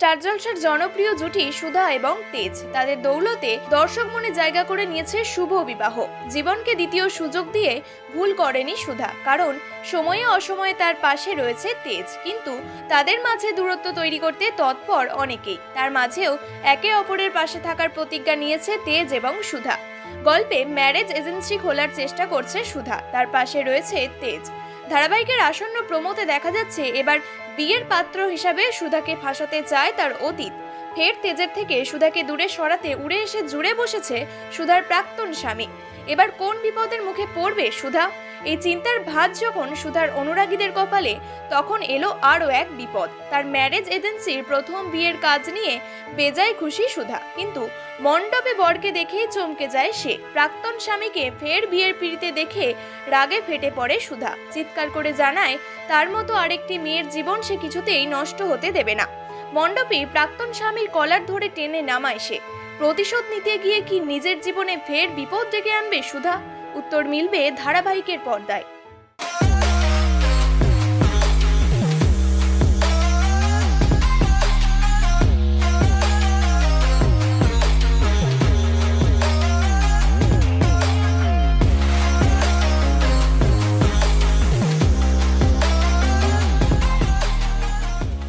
Star জলসার জনপ্রিয় জুটি সুধা এবং তেজ। তাদের দৌলতে দর্শক মনে জায়গা করে নিয়েছে শুভ বিবাহ। জীবনকে দ্বিতীয় সুযোগ দিয়ে ভুল করেনি সুধা, কারণ সময়ে অসময়ে তার পাশে রয়েছে তেজ। কিন্তু তাদের মাঝে দূরত্ব তৈরি করতে তৎপর অনেকেই। তার মাঝেও একে অপরের পাশে থাকার প্রতিজ্ঞা নিয়েছে তেজ এবং সুধা। গল্পে ম্যারেজ এজেন্সি খোলার চেষ্টা করছে সুধা, তার পাশে রয়েছে তেজ। ধারাবাহিকের আসন্ন প্রমোতে দেখা যাচ্ছে, এবার বিয়ের পাত্র হিসাবে সুধাকে ফাঁসাতে চায় তার অতীত। ফের তেজের থেকে সুধাকে দূরে সরাতে উড়ে এসে জুড়ে বসেছে সুধার প্রাক্তন স্বামী। এবার কোন বিপদের মুখে পড়বে সুধা? এই চিন্তার ভাত যখন সুধার অনুরাগীদের কপালে, তখন এলো আরও এক বিপদ। তার ম্যারেজ এজেন্সির প্রথম বিয়ের কাজ নিয়ে বেজায় খুশি সুধা। কিন্তু মণ্ডপে বরকে দেখেই চমকে যায় সে। প্রাক্তন স্বামীকে ফের বিয়ের পিড়িতে দেখে রাগে ফেটে পড়ে সুধা। চিৎকার করে জানায়, তার মতো আরেকটি মেয়ের জীবন সে কিছুতেই নষ্ট হতে দেবে না। মণ্ডপে প্রাক্তন স্বামীর কলার ধরে টেনে নামায় সে। প্রতিশোধ নিতে গিয়ে কি নিজের জীবনে ফের বিপদ ডেকে আনবে সুধা? উত্তর মিলবে ধারাবাহিকের পর্দায়।